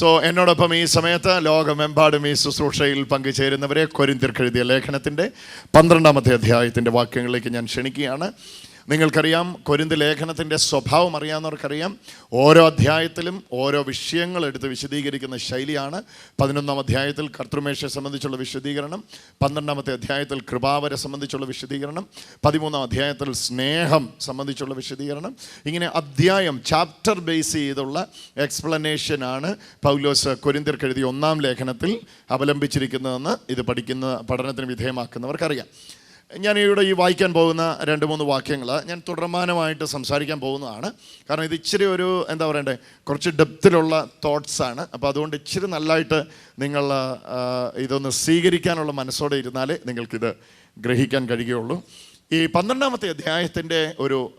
So എന്നോടൊപ്പം ഈ സമയത്ത് ലോകമെമ്പാടും ഈ ശുശ്രൂഷയിൽ പങ്കുചേരുന്നവരെ കൊരിന്തിർക്കെഴുതിയ ലേഖനത്തിന്റെ പന്ത്രണ്ടാമത്തെ അധ്യായത്തിന്റെ വാക്യങ്ങളിലേക്ക് ഞാൻ ക്ഷണിക്കുകയാണ്. നിങ്ങൾക്കറിയാം കൊരിന്ത് ലേഖനത്തിന്റെ സ്വഭാവം അറിയാവുന്നവർക്കറിയാം. ഓരോ അധ്യായത്തിലും ഓരോ വിഷയങ്ങൾ എടുത്ത് വിശദീകരിക്കുന്ന ശൈലിയാണ്. പതിനൊന്നാം അധ്യായത്തിൽ കർത്തൃമേഷയെ സംബന്ധിച്ചുള്ള വിശദീകരണം പന്ത്രണ്ടാമത്തെ അധ്യായത്തിൽ കൃപാവരെ സംബന്ധിച്ചുള്ള വിശദീകരണം പതിമൂന്നാം അധ്യായത്തിൽ സ്നേഹം സംബന്ധിച്ചുള്ള വിശദീകരണം. ഇങ്ങനെ അധ്യായം ചാപ്റ്റർ ബേസ് ചെയ്തുള്ള എക്സ്പ്ലനേഷനാണ് പൗലോസ് കൊരിന്തിർക്ക് എഴുതിയ ഒന്നാം ലേഖനത്തിൽ അവലംബിച്ചിരിക്കുന്നതെന്ന് ഇത് പഠിക്കുന്ന പഠനത്തിന് വിധേയമാക്കുന്നവർക്കറിയാം. ഞാൻ ഇവിടെ ഈ വായിക്കാൻ പോകുന്ന രണ്ട് മൂന്ന് വാക്യങ്ങൾ ഞാൻ തുടർമാനമായിട്ട് സംസാരിക്കാൻ പോകുന്നതാണ്. കാരണം ഇത് ഇച്ചിരി ഒരു എന്താ പറയണ്ടേ കുറച്ച് ഡെപ്തിലുള്ള തോട്ട്സാണ് അപ്പോൾ അതുകൊണ്ട് ഇച്ചിരി നല്ലതായിട്ട് നിങ്ങൾ ഇതൊന്ന് സ്വീകരിക്കാനുള്ള മനസ്സോടെ ഇരുന്നാലേ നിങ്ങൾക്കിത് ഗ്രഹിക്കാൻ കഴിയുകയുള്ളൂ. ഈ പന്ത്രണ്ടാമത്തെ അധ്യായത്തിന്റെ ഒരു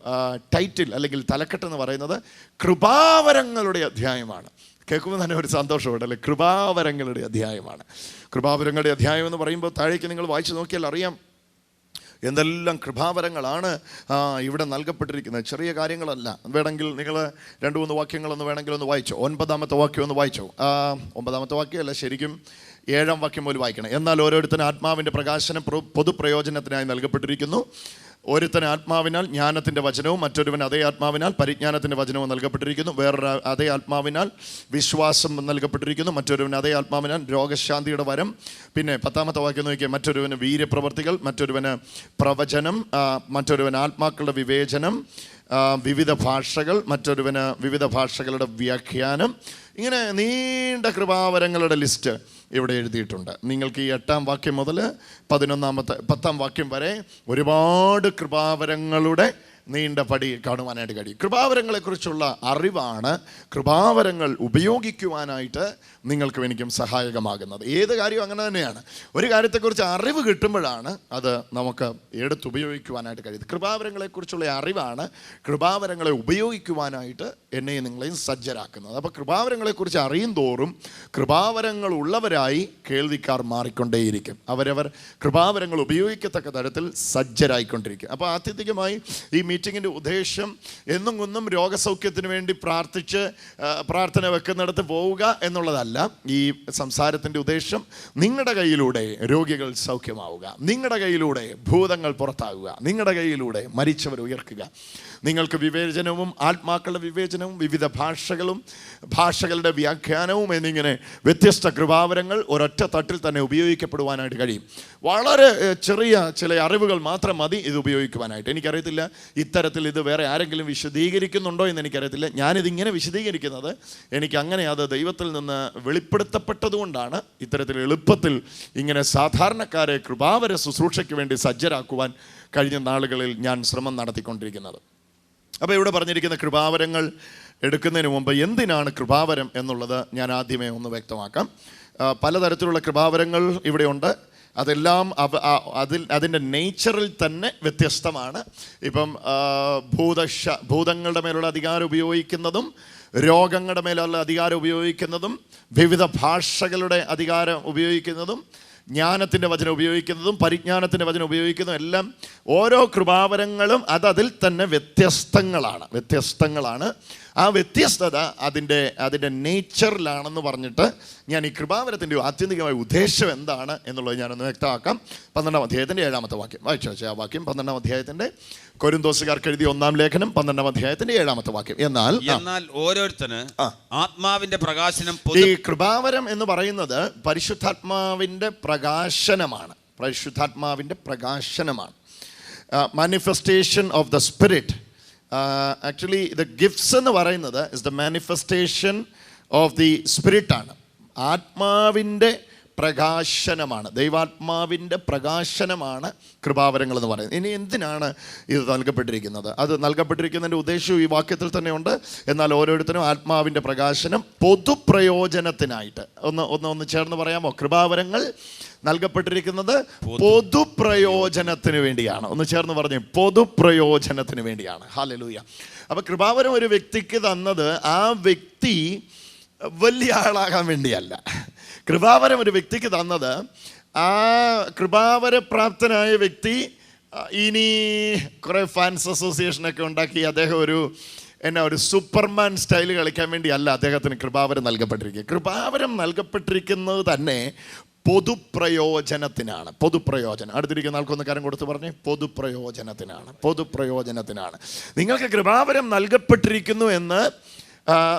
ടൈറ്റിൽ അല്ലെങ്കിൽ തലക്കെട്ട് എന്ന് പറയുന്നത് കൃപാവരങ്ങളുടെ അധ്യായമാണ്. കേൾക്കുമ്പോൾ തന്നെ ഒരു സന്തോഷമുണ്ട് അല്ലെ? കൃപാവരങ്ങളുടെ അധ്യായമാണ്. കൃപാവരങ്ങളുടെ അധ്യായം എന്ന് പറയുമ്പോൾ താഴേക്ക് നിങ്ങൾ വായിച്ചു നോക്കിയാൽ അറിയാം. എന്തെല്ലാം കൃപാവരങ്ങളാണ് ഇവിടെ നൽകപ്പെട്ടിരിക്കുന്നത്. ചെറിയ കാര്യങ്ങളല്ല. വേണമെങ്കിൽ നിങ്ങൾ രണ്ട് മൂന്ന് വാക്യങ്ങളൊന്ന് വേണമെങ്കിൽ ഒന്ന് വായിച്ചോ. ഒൻപതാമത്തെ വാക്യം ഒന്ന് വായിച്ചോ. ഒമ്പതാമത്തെ വാക്യമല്ല ശരിക്കും ഏഴാം വാക്യം പോലും വായിക്കണം. എന്നാൽ ഓരോരുത്തരും ആത്മാവിന്റെ പ്രകാശനം പ്ര- പൊതുപ്രയോജനത്തിനായി നൽകപ്പെട്ടിരിക്കുന്നു. ഒരുത്തന് ആത്മാവിനാൽ ജ്ഞാനത്തിന്റെ വചനവും മറ്റൊരുവൻ അതേ ആത്മാവിനാൽ പരിജ്ഞാനത്തിന്റെ വചനവും നൽകപ്പെട്ടിരിക്കുന്നു. വേറൊരു അതേ ആത്മാവിനാൽ വിശ്വാസം നൽകപ്പെട്ടിരിക്കുന്നു. മറ്റൊരുവൻ അതേ ആത്മാവിനാൽ രോഗശാന്തിയുടെ വരം. പിന്നെ പത്താമത്തെ വാക്യം നോക്കിയാൽ മറ്റൊരുവന് വീര്യപ്രവർത്തികൾ മറ്റൊരുവന് പ്രവചനം മറ്റൊരുവൻ ആത്മാക്കളുടെ വിവേചനം വിവിധ ഭാഷകൾ മറ്റൊരുവന് വിവിധ ഭാഷകളുടെ വ്യാഖ്യാനം. ഇങ്ങനെ നീണ്ട കൃപാവരങ്ങളുടെ ലിസ്റ്റ്. ഇവിടെ എഴുതിയിട്ടുണ്ട്. നിങ്ങൾക്ക് ഈ എട്ടാം വാക്യം മുതൽ പതിനൊന്നാമത്തെ പത്താം വാക്യം വരെ ഒരുപാട് കൃപാവരങ്ങളുടെ നീണ്ട പടി കാണുവാനായിട്ട് കഴിയും. കൃപാവരങ്ങളെക്കുറിച്ചുള്ള അറിവാണ് കൃപാവരങ്ങൾ ഉപയോഗിക്കുവാനായിട്ട് നിങ്ങൾക്ക് എനിക്കും സഹായകമാകുന്നത്. ഏത് കാര്യവും അങ്ങനെ തന്നെയാണ്. ഒരു കാര്യത്തെക്കുറിച്ച് അറിവ് കിട്ടുമ്പോഴാണ് അത് നമുക്ക് എടുത്തുപയോഗിക്കുവാനായിട്ട് കഴിയുന്നത്. കൃപാവരങ്ങളെക്കുറിച്ചുള്ള അറിവാണ് കൃപാവരങ്ങളെ ഉപയോഗിക്കുവാനായിട്ട് എന്നെയും നിങ്ങളെയും സജ്ജരാക്കുന്നത്. അപ്പോൾ കൃപാവരങ്ങളെക്കുറിച്ച് അറിയും തോറും കൃപാവരങ്ങൾ ഉള്ളവരായി കേൾവിക്കാർ മാറിക്കൊണ്ടേയിരിക്കും. അവരവർ കൃപാവരങ്ങൾ ഉപയോഗിക്കത്തക്ക തരത്തിൽ സജ്ജരായിക്കൊണ്ടിരിക്കും. അപ്പോൾ ആത്യന്തികമായി ഈ മീറ്റിങ്ങിന്റെ ഉദ്ദേശം എന്നും ഒന്നും രോഗസൗഖ്യത്തിന് വേണ്ടി പ്രാർത്ഥിച്ച് പ്രാർത്ഥന വെക്കുന്നിടത്ത് പോവുക എന്നുള്ളതല്ല. ഈ സംസാരത്തിന്റെ ഉദ്ദേശം നിങ്ങളുടെ കയ്യിലൂടെ രോഗികൾ സൗഖ്യമാവുക. നിങ്ങളുടെ കയ്യിലൂടെ ഭൂതങ്ങൾ പുറത്താകുക. നിങ്ങളുടെ കയ്യിലൂടെ മരിച്ചവർ ഉയർക്കുക. നിങ്ങൾക്ക് വിവേചനവും ആത്മാക്കളുടെ വിവേചനവും വിവിധ ഭാഷകളും ഭാഷകളുടെ വ്യാഖ്യാനവും എന്നിങ്ങനെ വ്യത്യസ്ത കൃപാവരങ്ങൾ ഒരൊറ്റ തട്ടിൽ തന്നെ ഉപയോഗിക്കപ്പെടുവാനായിട്ട് കഴിയും. വളരെ ചെറിയ ചില അറിവുകൾ മാത്രം മതി ഇത് ഉപയോഗിക്കുവാനായിട്ട്. എനിക്കറിയത്തില്ല ഇത്തരത്തിൽ ഇത് വേറെ ആരെങ്കിലും വിശദീകരിക്കുന്നുണ്ടോ എന്ന് എനിക്കറിയത്തില്ല. ഞാനിതിങ്ങനെ വിശദീകരിക്കുന്നത് എനിക്ക് അങ്ങനെ അത് ദൈവത്തിൽ നിന്ന് വെളിപ്പെടുത്തപ്പെട്ടതുകൊണ്ടാണ് ഇത്തരത്തിൽ എളുപ്പത്തിൽ ഇങ്ങനെ സാധാരണക്കാരെ കൃപാവര ശുശ്രൂഷയ്ക്ക് വേണ്ടി സജ്ജരാക്കുവാൻ കഴിഞ്ഞ നാളുകളിൽ ഞാൻ ശ്രമം നടത്തിക്കൊണ്ടിരിക്കുന്നത്. അപ്പോൾ ഇവിടെ പറഞ്ഞിരിക്കുന്ന കൃപാവരങ്ങൾ എടുക്കുന്നതിന് മുമ്പ് എന്തിനാണ് കൃപാവരം എന്നുള്ളത് ഞാൻ ആദ്യമേ ഒന്ന് വ്യക്തമാക്കാം. പലതരത്തിലുള്ള കൃപാവരങ്ങൾ ഇവിടെയുണ്ട്. അതെല്ലാം അതിൽ അതിന്റെ നേച്ചറിൽ തന്നെ വ്യത്യസ്തമാണ്. ഇപ്പം ഭൂത ഭൂതശ ഭൂതങ്ങളുടെ മേലുള്ള അധികാരം ഉപയോഗിക്കുന്നതും രോഗങ്ങളുടെ മേലുള്ള അധികാരം ഉപയോഗിക്കുന്നതും വിവിധ ഭാഷകളുടെ അധികാരം ഉപയോഗിക്കുന്നതും ജ്ഞാനത്തിന്റെ വചനം ഉപയോഗിക്കുന്നതും പരിജ്ഞാനത്തിന്റെ വചനം ഉപയോഗിക്കുന്നതും എല്ലാം ഓരോ കൃപാവരങ്ങളും അതതിൽ തന്നെ വ്യത്യസ്തങ്ങളാണ്. വ്യത്യസ്തങ്ങളാണ്. ആ വ്യത്യസ്തത അതിന്റെ അതിന്റെ നേച്ചറിലാണെന്ന് പറഞ്ഞിട്ട് ഞാൻ ഈ കൃപാവരത്തിന്റെ ആത്യന്തികമായ ഉദ്ദേശം എന്താണ് എന്നുള്ളത് ഞാനൊന്ന് വ്യക്തമാക്കാം. പന്ത്രണ്ടാം അധ്യായത്തിന്റെ ഏഴാമത്തെ വാക്യം. വായിച്ചു വെച്ചാൽ ആ വാക്യം. പന്ത്രണ്ടാം അധ്യായത്തിന്റെ കൊരിന്തോസുകാർക്ക് എഴുതിയ ഒന്നാം ലേഖനം പന്ത്രണ്ടാം അധ്യായത്തിന്റെ ഏഴാമത്തെ വാക്യം. എന്നാൽ എന്നാൽ ഓരോരുത്തന് ആത്മാവിന്റെ ആത്മാവിന്റെ പ്രകാശനം ഈ കൃപാവരം എന്ന് പറയുന്നത് പരിശുദ്ധാത്മാവിന്റെ പ്രകാശനമാണ്. പരിശുദ്ധാത്മാവിന്റെ പ്രകാശനമാണ്. Manifestation of the spirit actually the gifts എന്ന് പറയുന്നത് is the manifestation of the spirit ആണ്. ആത്മാവിന്റെ പ്രകാശനമാണ്. ദൈവാത്മാവിന്റെ പ്രകാശനമാണ് കൃപാവരങ്ങൾ എന്ന് പറയുന്നത്. ഇനി എന്തിനാണ് ഇത് നൽകപ്പെട്ടിരിക്കുന്നത്? അത് നൽകപ്പെട്ടിരിക്കുന്നതിന്റെ ഉദ്ദേശവും ഈ വാക്യത്തിൽ തന്നെയുണ്ട്. എന്നാൽ ഓരോരുത്തരും ആത്മാവിന്റെ പ്രകാശനം പൊതുപ്രയോജനത്തിനായിട്ട്. ഒന്ന് ഒന്ന് ഒന്ന് ചേർന്ന് പറയാമോ? കൃപാവരങ്ങൾ നൽകപ്പെട്ടിരിക്കുന്നത് പൊതുപ്രയോജനത്തിന് വേണ്ടിയാണ്. ഒന്ന് ചേർന്ന് പറഞ്ഞു പൊതുപ്രയോജനത്തിന് വേണ്ടിയാണ്. ഹാലലൂയ അപ്പോൾ കൃപാവരം ഒരു വ്യക്തിക്ക് തന്നത് ആ വ്യക്തി വലിയ ആളാകാൻ വേണ്ടിയല്ല. കൃപാവരം ഒരു വ്യക്തിക്ക് തന്നത്. ആ കൃപാവരപ്രാപ്തനായ വ്യക്തി ഇനി കുറേ ഫാൻസ് അസോസിയേഷനൊക്കെ ഉണ്ടാക്കി അദ്ദേഹം ഒരു എന്നാ ഒരു സൂപ്പർമാൻ സ്റ്റൈൽ കളിക്കാൻ വേണ്ടി അല്ല അദ്ദേഹത്തിന് കൃപാവരം നൽകപ്പെട്ടിരിക്കുക. കൃപാവരം നൽകപ്പെട്ടിരിക്കുന്നത് തന്നെ പൊതുപ്രയോജനത്തിനാണ്. പൊതുപ്രയോജനം. അടുത്തിരിക്കുന്ന ആൾക്കൊന്ന് കാര്യം കൊടുത്ത് പറഞ്ഞേ. പൊതുപ്രയോജനത്തിനാണ്. പൊതുപ്രയോജനത്തിനാണ്. നിങ്ങൾക്ക് കൃപാവരം നൽകപ്പെട്ടിരിക്കുന്നു എന്ന്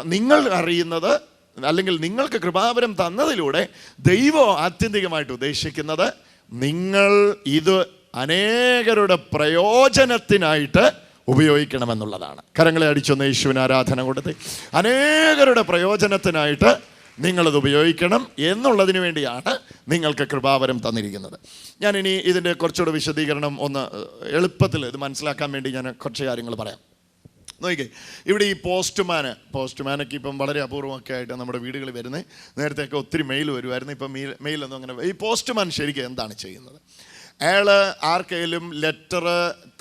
നിങ്ങൾ അറിയുന്നത് അല്ലെങ്കിൽ നിങ്ങൾക്ക് കൃപാവരം തന്നതിലൂടെ ദൈവം ആത്യന്തികമായിട്ട് ഉദ്ദേശിക്കുന്നത് നിങ്ങൾ ഇത് അനേകരുടെ പ്രയോജനത്തിനായിട്ട് ഉപയോഗിക്കണമെന്നുള്ളതാണ്. കരങ്ങളെ അടിച്ചൊന്ന് യേശുവിന് ആരാധന കൊടുത്ത്. അനേകരുടെ പ്രയോജനത്തിനായിട്ട് നിങ്ങളത് ഉപയോഗിക്കണം എന്നുള്ളതിന് വേണ്ടിയാണ് നിങ്ങൾക്ക് കൃപാവരം തന്നിരിക്കുന്നത്. ഞാൻ ഇനി ഇതിന്റെ കുറച്ചുകൂടെ വിശദീകരണം ഒന്ന് എളുപ്പത്തിൽ ഇത് മനസ്സിലാക്കാൻ വേണ്ടി ഞാൻ കുറച്ച് കാര്യങ്ങൾ പറയാം. നോക്കിക്കേ. ഇവിടെ ഈ പോസ്റ്റ്മാന് പോസ്റ്റ്മാനൊക്കെ ഇപ്പം വളരെ അപൂർവമൊക്കെ ആയിട്ട് നമ്മുടെ വീടുകളിൽ വരുന്നത് നേരത്തെയൊക്കെ ഒത്തിരി മെയിൽ വരുമായിരുന്നു ഇപ്പം മെയിൽ മെയിലൊന്നും അങ്ങനെ ഈ പോസ്റ്റ്മാൻ ശരിക്കും എന്താണ് ചെയ്യുന്നത്? അയാൾ ആർക്കെങ്കിലും ലെറ്റർ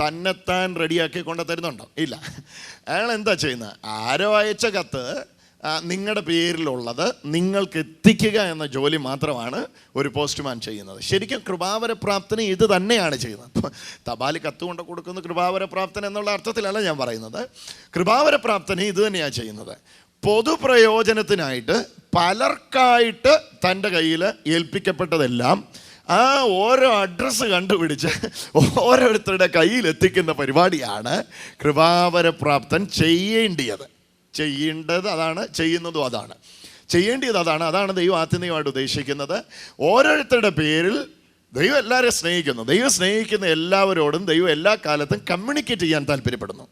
തന്നെത്താൻ റെഡിയാക്കി കൊണ്ട് തരുന്നുണ്ടോ ഇല്ല. അയാൾ എന്താ ചെയ്യുന്നത്? ആരോ അയച്ച കത്ത് നിങ്ങളുടെ പേരിലുള്ളത് നിങ്ങൾക്ക് എത്തിക്കുക എന്ന ജോലി മാത്രമാണ് ഒരു പോസ്റ്റ്മാൻ ചെയ്യുന്നത്. ശരിക്കും കൃപാവരപ്രാപ്തന് ഇത് തന്നെയാണ് ചെയ്യുന്നത്. തപാലി കത്ത് കൊണ്ട് കൊടുക്കുന്ന കൃപാവരപ്രാപ്തൻ എന്നുള്ള അർത്ഥത്തിലല്ല ഞാൻ പറയുന്നത്. കൃപാവരപ്രാപ്തന് ഇത് തന്നെയാണ് ചെയ്യുന്നത്. പൊതുപ്രയോജനത്തിനായിട്ട് പലർക്കായിട്ട് തന്റെ കയ്യിൽ ഏൽപ്പിക്കപ്പെട്ടതെല്ലാം ആ ഓരോ അഡ്രസ്സ് കണ്ടുപിടിച്ച് ഓരോരുത്തരുടെ കയ്യിൽ എത്തിക്കുന്ന പരിപാടിയാണ് കൃപാവരപ്രാപ്തൻ ചെയ്യേണ്ടിയത്. ചെയ്യേണ്ടത് അതാണ് ചെയ്യുന്നതും അതാണ്. ചെയ്യേണ്ടത് അതാണ് അതാണ് ദൈവം ആത്യന്തികമായിട്ട് ഉദ്ദേശിക്കുന്നത്. ഓരോരുത്തരുടെ പേരിൽ ദൈവം എല്ലാവരെയും സ്നേഹിക്കുന്നു. ദൈവം സ്നേഹിക്കുന്ന എല്ലാവരോടും ദൈവം എല്ലാ കാലത്തും കമ്മ്യൂണിക്കേറ്റ് ചെയ്യാൻ താല്പര്യപ്പെടുന്നു.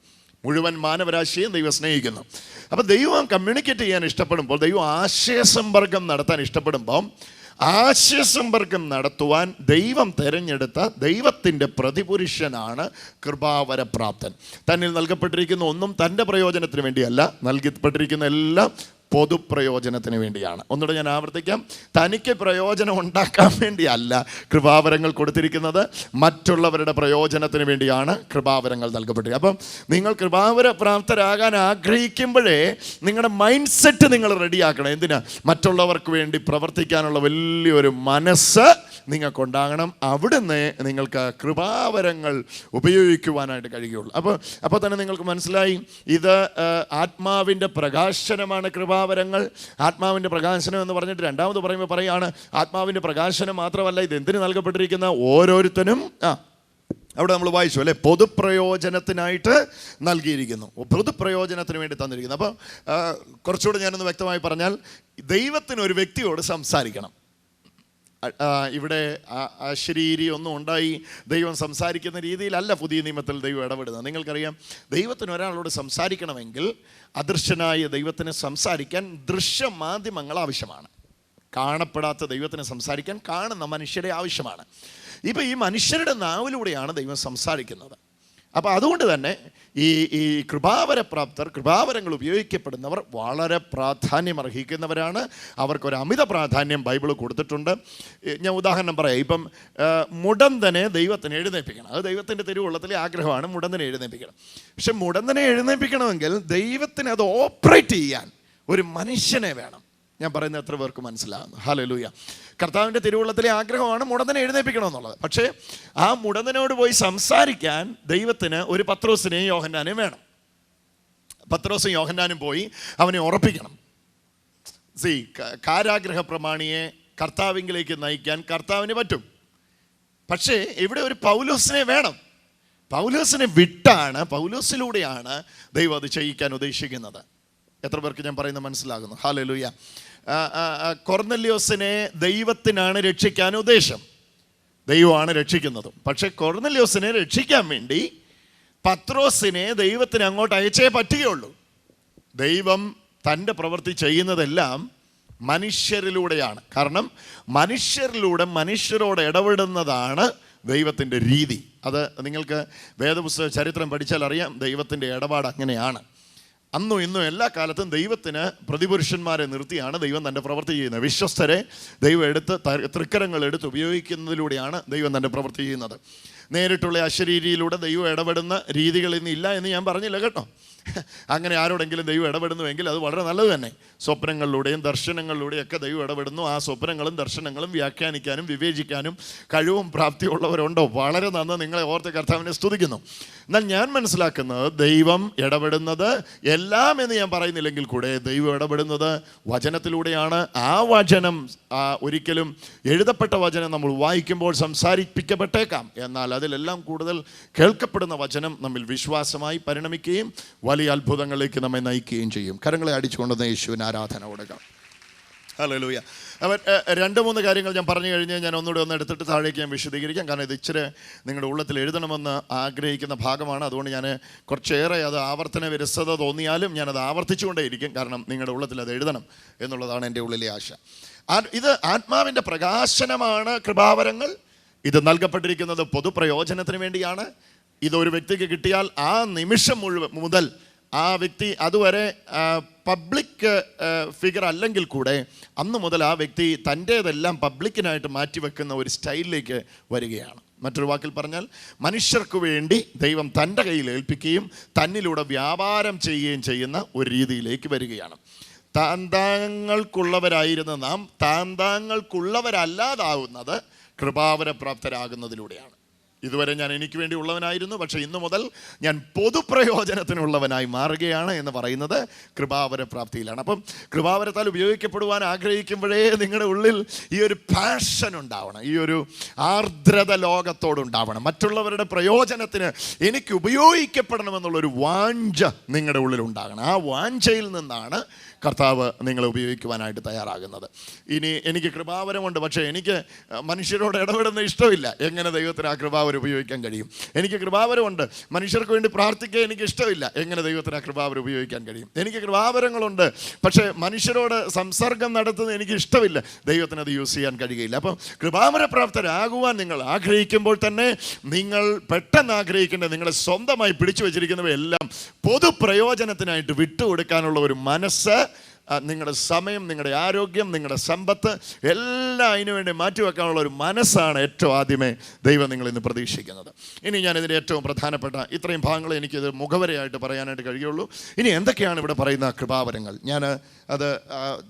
മുഴുവൻ മാനവരാശിയും ദൈവം സ്നേഹിക്കുന്നു. അപ്പോൾ ദൈവം കമ്മ്യൂണിക്കേറ്റ് ചെയ്യാൻ ഇഷ്ടപ്പെടുമ്പോൾ ദൈവം ആശയസമ്പർക്കം നടത്താൻ ഇഷ്ടപ്പെടുമ്പം ആശയസമ്പർക്കം നടത്തുവാൻ ദൈവം തിരഞ്ഞെടുത്ത ദൈവത്തിന്റെ പ്രതിപുരുഷനാണ് കൃപാവരപ്രാപ്തൻ. തന്നിൽ നൽകപ്പെട്ടിരിക്കുന്ന ഒന്നും തന്റെ പ്രയോജനത്തിന് വേണ്ടിയല്ല നൽകപ്പെട്ടിരിക്കുന്ന എല്ലാം പൊതുപ്രയോജനത്തിന് വേണ്ടിയാണ്. ഒന്നുകൂടെ ഞാൻ ആവർത്തിക്കാം. തനിക്ക് പ്രയോജനം ഉണ്ടാക്കാൻ വേണ്ടിയല്ല കൃപാവരങ്ങൾ കൊടുത്തിരിക്കുന്നത്. മറ്റുള്ളവരുടെ പ്രയോജനത്തിന് വേണ്ടിയാണ് കൃപാവരങ്ങൾ നൽകപ്പെട്ടത്. അപ്പം നിങ്ങൾ കൃപാവര പ്രാപ്തരാകാൻ ആഗ്രഹിക്കുമ്പോഴേ നിങ്ങളുടെ മൈൻഡ് സെറ്റ് നിങ്ങൾ റെഡിയാക്കണം എന്തിനാ? മറ്റുള്ളവർക്ക് വേണ്ടി പ്രവർത്തിക്കാനുള്ള വലിയൊരു മനസ്സ് നിങ്ങൾക്കുണ്ടാകണം. അവിടുന്ന് നിങ്ങൾക്ക് കൃപാവരങ്ങൾ ഉപയോഗിക്കുവാനായിട്ട് കഴിയുള്ളൂ. അപ്പോൾ അപ്പോൾ തന്നെ നിങ്ങൾക്ക് മനസ്സിലായി. ഇത് ആത്മാവിന്റെ പ്രകാശനമാണ് കൃപാവരങ്ങൾ ആത്മാവിന്റെ പ്രകാശനം എന്ന് പറഞ്ഞിട്ട് രണ്ടാമത് പറയുമ്പോൾ പറയുകയാണ് ആത്മാവിന്റെ പ്രകാശനം മാത്രമല്ല ഇത് എന്തിനു നൽകപ്പെട്ടിരിക്കുന്ന? ഓരോരുത്തരും ആ അവിടെ നമ്മൾ വായിച്ചു അല്ലേ? പൊതുപ്രയോജനത്തിനായിട്ട് നൽകിയിരിക്കുന്നു. പൊതുപ്രയോജനത്തിന് വേണ്ടി തന്നിരിക്കുന്നു. അപ്പോൾ കുറച്ചുകൂടെ ഞാനൊന്ന് വ്യക്തമായി പറഞ്ഞാൽ ദൈവത്തിന് ഒരു വ്യക്തിയോട് സംസാരിക്കണം. ഇവിടെ അശരീരി ഒന്നും ഉണ്ടായി. ദൈവം സംസാരിക്കുന്ന രീതിയിലല്ല പുതിയ നിയമത്തിൽ ദൈവം ഇടപെടുന്നത്. നിങ്ങൾക്കറിയാം ദൈവത്തിന് ഒരാളോട് സംസാരിക്കണമെങ്കിൽ അദൃശ്യനായ ദൈവത്തിന് സംസാരിക്കാൻ ദൃശ്യ മാധ്യമങ്ങൾ ആവശ്യമാണ്. കാണപ്പെടാത്ത ദൈവത്തിന് സംസാരിക്കാൻ കാണുന്ന മനുഷ്യരെ ആവശ്യമാണ്. ഇപ്പം ഈ മനുഷ്യരുടെ നാവിലൂടെയാണ് ദൈവം സംസാരിക്കുന്നത്. അപ്പോൾ അതുകൊണ്ട് തന്നെ ഈ ഈ കൃപാവരപ്രാപ്തർ കൃപാവരങ്ങൾ ഉപയോഗിക്കപ്പെടുന്നവർ വളരെ പ്രാധാന്യം അർഹിക്കുന്നവരാണ് അവർക്കൊരു അമിത പ്രാധാന്യം ബൈബിൾ കൊടുത്തിട്ടുണ്ട്. ഞാൻ ഉദാഹരണം പറയാം. ഇപ്പം മുടന്തനെ ദൈവത്തിന് എഴുന്നേൽപ്പിക്കണം. അത് ദൈവത്തിന്റെ തിരുവുള്ളത്തിലെ ആഗ്രഹമാണ് മുടന്തനെ എഴുന്നേൽപ്പിക്കണം. പക്ഷെ മുടന്തനെ എഴുന്നേൽപ്പിക്കണമെങ്കിൽ ദൈവത്തിന് അത് ഓപ്പറേറ്റ് ചെയ്യാൻ ഒരു മനുഷ്യനെ വേണം. ഞാൻ പറയുന്ന എത്ര പേർക്ക് മനസ്സിലാകുന്നു. ഹലലൂയ കർത്താവിന്റെ തിരുവുള്ളത്തിലെ ആഗ്രഹമാണ് മുടന്തനെ എഴുന്നേൽപ്പിക്കണമെന്നുള്ളത്. പക്ഷേ ആ മുടന്തനോട് പോയി സംസാരിക്കാൻ ദൈവത്തിന് ഒരു പത്രോസിനെയും യോഹന്നാനെയും വേണം. പത്രോസും യോഹന്നാനും പോയി അവനെ ഉറപ്പിക്കണം. സി കാരാഗ്രഹ പ്രമാണിയെ കർത്താവിങ്കിലേക്ക് നയിക്കാൻ കർത്താവിന് പറ്റും. പക്ഷേ ഇവിടെ ഒരു പൗലോസിനെ വേണം. പൗലോസിനെ വിട്ടാണ് പൗലോസിലൂടെയാണ് ദൈവം അത് ചെയ്യിക്കാൻ ഉദ്ദേശിക്കുന്നത്. എത്ര പേർക്ക് ഞാൻ പറയുന്നത് മനസ്സിലാകുന്നു? ഹാലലൂയ കൊർന്നല്യോസിനെ ദൈവത്തിനാണ് രക്ഷിക്കാൻ ഉദ്ദേശം. ദൈവമാണ് രക്ഷിക്കുന്നതും. പക്ഷെ കൊർന്നല്യോസിനെ രക്ഷിക്കാൻ വേണ്ടി പത്രോസിനെ ദൈവത്തിന് അങ്ങോട്ട് അയച്ചേ പറ്റുകയുള്ളൂ. ദൈവം തന്റെ പ്രവൃത്തി ചെയ്യുന്നതെല്ലാം മനുഷ്യരിലൂടെയാണ്. കാരണം മനുഷ്യരിലൂടെ മനുഷ്യരോട് ഇടപെടുന്നതാണ് ദൈവത്തിന്റെ രീതി. അത് നിങ്ങൾക്ക് വേദപുസ്തക ചരിത്രം പഠിച്ചാൽ അറിയാം ദൈവത്തിന്റെ ഇടപാട് അങ്ങനെയാണ്. അന്നും ഇന്നും എല്ലാ കാലത്തും ദൈവത്തിന് പ്രതിപുരുഷന്മാരെ നിർത്തിയാണ് ദൈവം തന്റെ പ്രവൃത്തി ചെയ്യുന്നത്. വിശ്വസ്തരെ ദൈവം എടുത്ത് തൃക്കരങ്ങൾ എടുത്ത് ഉപയോഗിക്കുന്നതിലൂടെയാണ് ദൈവം തന്റെ പ്രവൃത്തി ചെയ്യുന്നത്. നേരിട്ടുള്ള അശരീരിയിലൂടെ ദൈവം ഇടപെടുന്ന രീതികൾ ഇന്ന് ഇല്ല എന്ന് ഞാൻ പറഞ്ഞില്ല കേട്ടോ. അങ്ങനെ ആരോടെങ്കിലും ദൈവം ഇടപെടുന്നുവെങ്കിൽ അത് വളരെ നല്ലത് തന്നെ. സ്വപ്നങ്ങളിലൂടെയും ദർശനങ്ങളിലൂടെയും ഒക്കെ ദൈവം ഇടപെടുന്നു. ആ സ്വപ്നങ്ങളും ദർശനങ്ങളും വ്യാഖ്യാനിക്കാനും വിവേചിക്കാനും കഴിവും പ്രാപ്തിയുള്ളവരുണ്ടോ വളരെ നന്ന് നിങ്ങളെ ഓർത്ത് കർത്താവിനെ സ്തുതിക്കുന്നു. എന്നാൽ ഞാൻ മനസ്സിലാക്കുന്നത് ദൈവം ഇടപെടുന്നത് എല്ലാം എന്ന് ഞാൻ പറയുന്നില്ലെങ്കിൽ കൂടെ ദൈവം ഇടപെടുന്നത് വചനത്തിലൂടെയാണ്. ആ വചനം ഒരിക്കലും എഴുതപ്പെട്ട വചനം നമ്മൾ വായിക്കുമ്പോൾ സംസാരിപ്പിക്കപ്പെട്ടേക്കാം. എന്നാൽ അതിലെല്ലാം കൂടുതൽ കേൾക്കപ്പെടുന്ന വചനം നമ്മിൽ വിശ്വാസമായി പരിണമിക്കുകയും വലിയ അത്ഭുതങ്ങളിലേക്ക് നമ്മെ നയിക്കുകയും ചെയ്യും. കരങ്ങളെ അടിച്ചുകൊണ്ടുവന്ന യേശുവിന് ആരാധന കൊടുക്കാം. ഹല്ലേലൂയ അവൻ രണ്ട് മൂന്ന് കാര്യങ്ങൾ ഞാൻ പറഞ്ഞു കഴിഞ്ഞ് ഞാൻ ഒന്നുകൂടെ ഒന്ന് എടുത്തിട്ട് താഴേക്ക് ഞാൻ വിശദീകരിക്കാം. കാരണം ഇത് ഇച്ചിരി നിങ്ങളുടെ ഉള്ളത്തിൽ എഴുതണമെന്ന് ആഗ്രഹിക്കുന്ന ഭാഗമാണ്. അതുകൊണ്ട് ഞാൻ കുറച്ചേറെ അത് ആവർത്തന വിരസത തോന്നിയാലും ഞാനത് ആവർത്തിച്ചുകൊണ്ടേയിരിക്കും. കാരണം നിങ്ങളുടെ ഉള്ളത്തിൽ അത് എഴുതണം എന്നുള്ളതാണ് എന്റെ ഉള്ളിലെ ആശ. ഇത് ആത്മാവിന്റെ പ്രകാശനമാണ് കൃപാവരങ്ങൾ. ഇത് നൽകപ്പെട്ടിരിക്കുന്നത് പൊതുപ്രയോജനത്തിന് വേണ്ടിയാണ്. ഇത് ഒരു വ്യക്തിക്ക് കിട്ടിയാൽ ആ നിമിഷം മുഴുവൻ മുതൽ ആ വ്യക്തി അതുവരെ പബ്ലിക് ഫിഗർ അല്ലെങ്കിൽ കൂടെ അന്ന് മുതൽ ആ വ്യക്തി തന്റേതെല്ലാം പബ്ലിക്കിനായിട്ട് മാറ്റിവെക്കുന്ന ഒരു സ്റ്റൈലിലേക്ക് വരികയാണ്. മറ്റൊരു വാക്കിൽ പറഞ്ഞാൽ മനുഷ്യർക്ക് വേണ്ടി ദൈവം തന്റെ കയ്യിൽ ഏൽപ്പിക്കുകയും തന്നിലൂടെ വ്യാപാരം ചെയ്യുകയും ചെയ്യുന്ന ഒരു രീതിയിലേക്ക് വരികയാണ്. താന്താങ്ങൾക്കുള്ളവരായിരുന്ന നാം താന്താങ്ങൾക്കുള്ളവരല്ലാതാവുന്നത് കൃപാവരപ്രാപ്തരാകുന്നതിലൂടെയാണ്. ഇതുവരെ ഞാൻ എനിക്ക് വേണ്ടി ഉള്ളവനായിരുന്നു പക്ഷേ ഇന്നു മുതൽ ഞാൻ പൊതുപ്രയോജനത്തിനുള്ളവനായി മാറുകയാണ് എന്ന് പറയുന്നത് കൃപാവര പ്രാപ്തിയിലാണ്. അപ്പം കൃപാവരത്താൽ ഉപയോഗിക്കപ്പെടുവാൻ ആഗ്രഹിക്കുമ്പോഴേ നിങ്ങളുടെ ഉള്ളിൽ ഈ ഒരു പാഷൻ ഉണ്ടാവണം ഈ ഒരു ആർദ്രത ലോകത്തോടുണ്ടാവണം മറ്റുള്ളവരുടെ പ്രയോജനത്തിന് എനിക്ക് ഉപയോഗിക്കപ്പെടണമെന്നുള്ളൊരു വാഞ്ച നിങ്ങളുടെ ഉള്ളിൽ ഉണ്ടാകണം. ആ വാഞ്ചയിൽ നിന്നാണ് കർത്താവ് നിങ്ങളെ ഉപയോഗിക്കുവാനായിട്ട് തയ്യാറാകുന്നത്. ഇനി എനിക്ക് കൃപാവരമുണ്ട് പക്ഷേ എനിക്ക് മനുഷ്യരോട് ഇടപെടുന്ന ഇഷ്ടമില്ല. എങ്ങനെ ദൈവത്തിന് ആ കൃപാവരം ഉപയോഗിക്കാൻ കഴിയും? എനിക്ക് കൃപാവരമുണ്ട് മനുഷ്യർക്ക് വേണ്ടി പ്രാർത്ഥിക്കാൻ എനിക്ക് ഇഷ്ടമില്ല. എങ്ങനെ ദൈവത്തിന് ആ കൃപാവരം ഉപയോഗിക്കാൻ കഴിയും? എനിക്ക് കൃപാവരങ്ങളുണ്ട് പക്ഷേ മനുഷ്യരോട് സംസർഗം നടത്തുന്നത് എനിക്ക് ഇഷ്ടമില്ല. ദൈവത്തിന് അത് യൂസ് ചെയ്യാൻ കഴിയുകയില്ല അപ്പം കൃപാവരപ്രാപ്തരാകുവാൻ നിങ്ങൾ ആഗ്രഹിക്കുമ്പോൾ തന്നെ നിങ്ങൾ പെട്ടെന്ന് ആഗ്രഹിക്കേണ്ട നിങ്ങളെ സ്വന്തമായി പിടിച്ചു വെച്ചിരിക്കുന്നവയെല്ലാം പൊതുപ്രയോജനത്തിനായിട്ട് വിട്ടുകൊടുക്കാനുള്ള ഒരു മനസ്സ് നിങ്ങളുടെ സമയം നിങ്ങളുടെ ആരോഗ്യം നിങ്ങളുടെ സമ്പത്ത് എല്ലാം അതിനു വേണ്ടി മാറ്റിവെക്കാനുള്ള ഒരു മനസ്സാണ് ഏറ്റവും ആദ്യമേ ദൈവം നിങ്ങൾ ഇന്ന് പ്രതീക്ഷിക്കുന്നത്. ഇനി ഞാൻ ഇതിന്റെ ഏറ്റവും പ്രധാനപ്പെട്ട ഇത്രയും ഭാഗങ്ങൾ എനിക്കിത് മുഖവരയായിട്ട് പറയാനായിട്ട് കഴിയുള്ളൂ. ഇനി എന്തൊക്കെയാണ് ഇവിടെ പറയുന്ന കൃപാവരങ്ങൾ? ഞാൻ അത്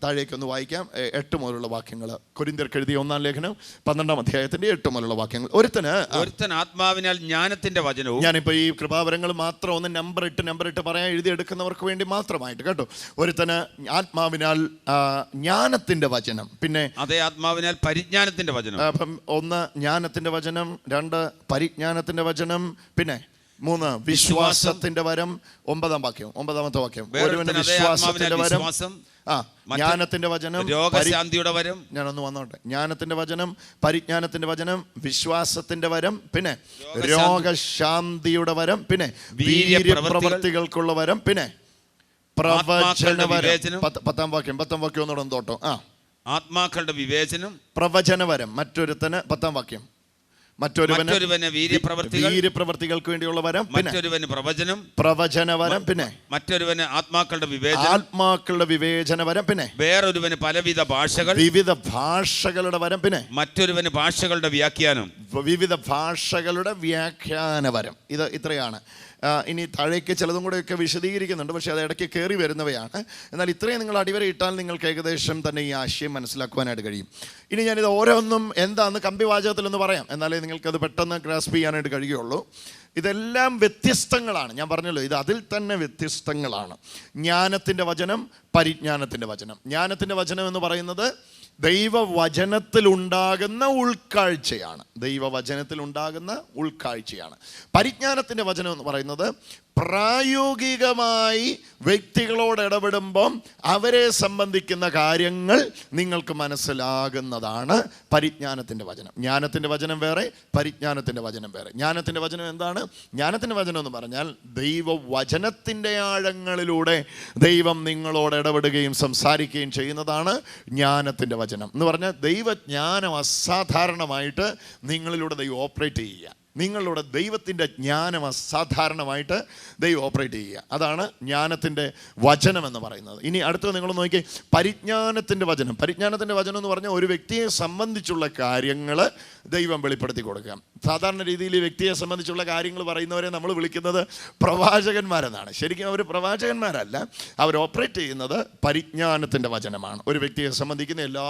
താഴേക്കൊന്ന് വായിക്കാം. എട്ട് മുതലുള്ള വാക്യങ്ങൾ. കൊരിന്തിയർക്ക് എഴുതിയ ഒന്നാം ലേഖനം പന്ത്രണ്ടാം അധ്യായത്തിന്റെ എട്ട് മുതലുള്ള വാക്യങ്ങൾ. ഒരുത്തന് ഒരുത്തൻ ആത്മാവിനാൽ ജ്ഞാനത്തിന്റെ വചനവും ഞാനിപ്പോൾ ഈ കൃപാവരങ്ങൾ മാത്രം ഒന്ന് നമ്പർ ഇട്ട് നമ്പർ ഇട്ട് പറയാൻ എഴുതിയെടുക്കുന്നവർക്ക് വേണ്ടി മാത്രമായിട്ട് കേട്ടോ. ഒരുത്തന് ആത്മാവിനാൽ ജ്ഞാനത്തിന്റെ വചനം. പിന്നെ അതേ ആത്മാവിനാൽ പരിജ്ഞാനത്തിന്റെ വചനം. അപ്പം ഒന്ന് ജ്ഞാനത്തിന്റെ വചനം രണ്ട് പരിജ്ഞാനത്തിന്റെ വചനം പിന്നെ മൂന്ന് വിശ്വാസത്തിന്റെ വരം ഒമ്പതാം വാക്യം ഒമ്പതാമത്തെ വാക്യം. ഒരുവന് വിശ്വാസത്തിന്റെ വരം ആ ജ്ഞാനത്തിന്റെ വചനം രോഗശാന്തിയുടെ വരം. ഞാനൊന്ന് വന്നോട്ടെ. ജ്ഞാനത്തിന്റെ വചനം പരിജ്ഞാനത്തിന്റെ വചനം വിശ്വാസത്തിന്റെ വരം പിന്നെ രോഗശാന്തിയുടെ വരം പിന്നെ വീര്യ വീര്യപ്രവർത്തികൾക്കുള്ള വരം പിന്നെ പ്രവചന ആത്മാക്കളുടെ വരം വിവേചനം. പത്ത്- വാക്യം പത്താം വാക്യം ഒന്നുകൂടെ ഒന്ന് തോട്ടോ. ആ. ആത്മാക്കളുടെ വിവേചനം. പ്രവചനവരം മറ്റൊരുത്തന് പത്താം വാക്യം. മറ്റൊരുവന് മറ്റൊരുവന് വീര്യപ്രവർത്തികൾ. വീര്യപ്രവർത്തികൾക്ക് വേണ്ടിയുള്ള വരം മറ്റൊരുവന് പ്രവചനം. പ്രവചനവരം പിന്നെ. മറ്റൊരുവന് ആത്മാക്കളുടെ വിവേചനം. ആത്മാക്കളുടെ വിവേചനവരം പിന്നെ. വേറൊരുവന് പലവിധ ഭാഷകൾ. വിവിധ ഭാഷകളുടെ വരം പിന്നെ. മറ്റൊരുവന് ഭാഷകളുടെ വ്യാഖ്യാനം. വിവിധ ഭാഷകളുടെ വ്യാഖ്യാനപരം ഇത് ഇത്രയാണ്. ഇനി താഴേക്ക് ചിലതും കൂടെയൊക്കെ വിശദീകരിക്കുന്നുണ്ട്. പക്ഷേ അത് ഇടയ്ക്ക് കയറി വരുന്നവയാണ്. എന്നാൽ ഇത്രയും നിങ്ങൾ അടിവരെ ഇട്ടാൽ നിങ്ങൾക്ക് ഏകദേശം തന്നെ ഈ ആശയം മനസ്സിലാക്കുവാനായിട്ട് കഴിയും. ഇനി ഞാനിത് ഓരോന്നും എന്താന്ന് കമ്പി വാചകത്തിലൊന്ന് പറയാം. എന്നാലേ നിങ്ങൾക്കത് പെട്ടെന്ന് ഗ്രാസ്പ് ചെയ്യാനായിട്ട് കഴിയുള്ളൂ. ഇതെല്ലാം വ്യത്യസ്തങ്ങളാണ്. ഞാൻ പറഞ്ഞല്ലോ ഇത് അതിൽ തന്നെ വ്യത്യസ്തങ്ങളാണ്. ജ്ഞാനത്തിന്റെ വചനം പരിജ്ഞാനത്തിന്റെ വചനം. ജ്ഞാനത്തിന്റെ വചനം എന്ന് പറയുന്നത് ദൈവവചനത്തിലുണ്ടാകുന്ന ഉൾക്കാഴ്ചയാണ്. ദൈവവചനത്തിലുണ്ടാകുന്ന ഉൾക്കാഴ്ചയാണ്. പരിജ്ഞാനത്തിന്റെ വചനം എന്ന് പറയുന്നത് പ്രായോഗികമായി വ്യക്തികളോട് ഇടപെടുമ്പം അവരെ സംബന്ധിക്കുന്ന കാര്യങ്ങൾ നിങ്ങൾക്ക് മനസ്സിലാകുന്നതാണ് പരിജ്ഞാനത്തിന്റെ വചനം. ജ്ഞാനത്തിന്റെ വചനം വേറെ പരിജ്ഞാനത്തിന്റെ വചനം വേറെ. ജ്ഞാനത്തിന്റെ വചനം എന്താണ്? ജ്ഞാനത്തിന്റെ വചനം എന്ന് പറഞ്ഞാൽ ദൈവവചനത്തിന്റെ ആഴങ്ങളിലൂടെ ദൈവം നിങ്ങളോട് ഇടപെടുകയും സംസാരിക്കുകയും ചെയ്യുന്നതാണ് ജ്ഞാനത്തിന്റെ വചനം. എന്ന് പറഞ്ഞാൽ ദൈവജ്ഞാനം അസാധാരണമായിട്ട് നിങ്ങളിലൂടെ ദൈവം ഓപ്പറേറ്റ് ചെയ്യുക. നിങ്ങളുടെ ദൈവത്തിന്റെ ജ്ഞാനം അസാധാരണമായിട്ട് ദൈവം ഓപ്പറേറ്റ് ചെയ്യുക. അതാണ് ജ്ഞാനത്തിന്റെ വചനം എന്ന് പറയുന്നത്. ഇനി അടുത്തത് നിങ്ങൾ നോക്കി പരിജ്ഞാനത്തിന്റെ വചനം. പരിജ്ഞാനത്തിന്റെ വചനം എന്ന് പറഞ്ഞാൽ ഒരു വ്യക്തിയെ സംബന്ധിച്ചുള്ള കാര്യങ്ങൾ ദൈവം വെളിപ്പെടുത്തി കൊടുക്കുക. സാധാരണ രീതിയിൽ വ്യക്തിയെ സംബന്ധിച്ചുള്ള കാര്യങ്ങൾ പറയുന്നവരെ നമ്മൾ വിളിക്കുന്നത് പ്രവാചകന്മാരെന്നാണ്. ശരിക്കും അവർ പ്രവാചകന്മാരല്ല. അവർ ഓപ്പറേറ്റ് ചെയ്യുന്നത് പരിജ്ഞാനത്തിന്റെ വചനമാണ്. ഒരു വ്യക്തിയെ സംബന്ധിക്കുന്ന എല്ലാ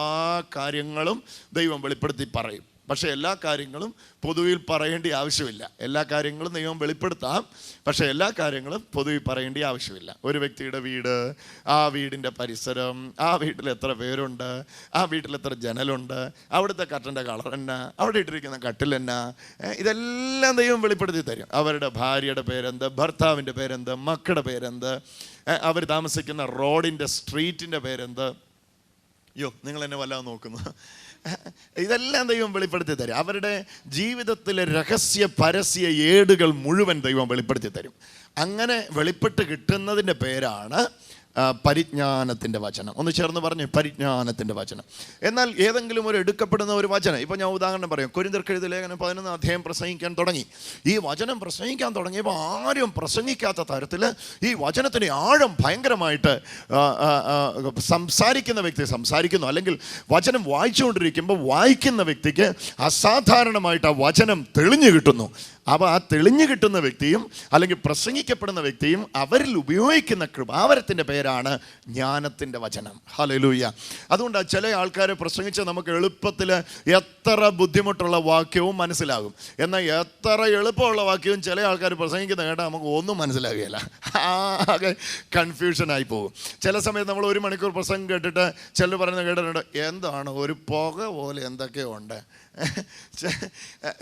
കാര്യങ്ങളും ദൈവം വെളിപ്പെടുത്തി പറയും. പക്ഷേ എല്ലാ കാര്യങ്ങളും പൊതുവിൽ പറയേണ്ട ആവശ്യമില്ല. എല്ലാ കാര്യങ്ങളും നിയമം വെളിപ്പെടുത്താം. പക്ഷേ എല്ലാ കാര്യങ്ങളും പൊതുവിൽ പറയേണ്ട ആവശ്യമില്ല. ഒരു വ്യക്തിയുടെ വീട് ആ വീടിന്റെ പരിസരം ആ വീട്ടിൽ എത്ര പേരുണ്ട് ആ വീട്ടിൽ എത്ര ജനലുണ്ട് അവിടുത്തെ കട്ടന്റെ കളർ എന്നാ അവിടെ ഇട്ടിരിക്കുന്ന കട്ടിൽ ഇതെല്ലാം ദൈവം വെളിപ്പെടുത്തി തരും. അവരുടെ ഭാര്യയുടെ പേരെന്ത് ഭർത്താവിന്റെ പേരെന്ത് മക്കളുടെ പേരെന്ത് അവർ താമസിക്കുന്ന റോഡിന്റെ സ്ട്രീറ്റിന്റെ പേരെന്ത്. അയ്യോ നിങ്ങൾ എന്നെ വല്ലാതെ നോക്കുന്നു. ഇതെല്ലാം ദൈവം വെളിപ്പെടുത്തി തരും. അവരുടെ ജീവിതത്തിലെ രഹസ്യ പരസ്യ ഏടുകൾ മുഴുവൻ ദൈവം വെളിപ്പെടുത്തി തരും. അങ്ങനെ വെളിപ്പെട്ട് കിട്ടുന്നതിന്റെ പേരാണ് പരിജ്ഞാനത്തിന്റെ വചനം. ഒന്ന് ചേർന്ന് പറഞ്ഞു പരിജ്ഞാനത്തിന്റെ വചനം. എന്നാൽ ഏതെങ്കിലും ഒരു എടുക്കപ്പെടുന്ന ഒരു വചനം ഇപ്പോൾ ഞാൻ ഉദാഹരണം പറയാം. കുരിന്തർക്കെഴുതി ലേഖനം പതിനൊന്ന് അധ്യായം പ്രസംഗിക്കാൻ തുടങ്ങി. ഈ വചനം പ്രസംഗിക്കാൻ തുടങ്ങിയപ്പോൾ ആരും പ്രസംഗിക്കാത്ത തരത്തിൽ ഈ വചനത്തിന് ആഴം ഭയങ്കരമായിട്ട് സംസാരിക്കുന്ന വ്യക്തി സംസാരിക്കുന്നു. അല്ലെങ്കിൽ വചനം വായിച്ചുകൊണ്ടിരിക്കുമ്പോൾ വായിക്കുന്ന വ്യക്തിക്ക് അസാധാരണമായിട്ട് ആ വചനം തെളിഞ്ഞു കിട്ടുന്നു. അപ്പോൾ ആ തെളിഞ്ഞു കിട്ടുന്ന വ്യക്തിയും അല്ലെങ്കിൽ പ്രസംഗിക്കപ്പെടുന്ന വ്യക്തിയും അവരിൽ ഉപയോഗിക്കുന്ന കൃപാവരത്തിന്റെ പേരാണ് ജ്ഞാനത്തിന്റെ വചനം. ഹലലൂയ അതുകൊണ്ട് ചില ആൾക്കാരെ പ്രസംഗിച്ച് നമുക്ക് എളുപ്പത്തിൽ എത്ര ബുദ്ധിമുട്ടുള്ള വാക്യവും മനസ്സിലാകും. എന്നാൽ എത്ര എളുപ്പമുള്ള വാക്യവും ചില ആൾക്കാർ പ്രസംഗിക്കുന്ന കേട്ടാൽ നമുക്ക് ഒന്നും മനസ്സിലാകുകയില്ല. ആകെ കൺഫ്യൂഷൻ ആയി പോകും. ചില സമയത്ത് നമ്മൾ ഒരു മണിക്കൂർ പ്രസംഗം കേട്ടിട്ട് ചിലർ പറയുന്നത് കേട്ടിട്ടുണ്ട് എന്താണ്? ഒരു പുക പോലെ എന്തൊക്കെയോ ഉണ്ട്.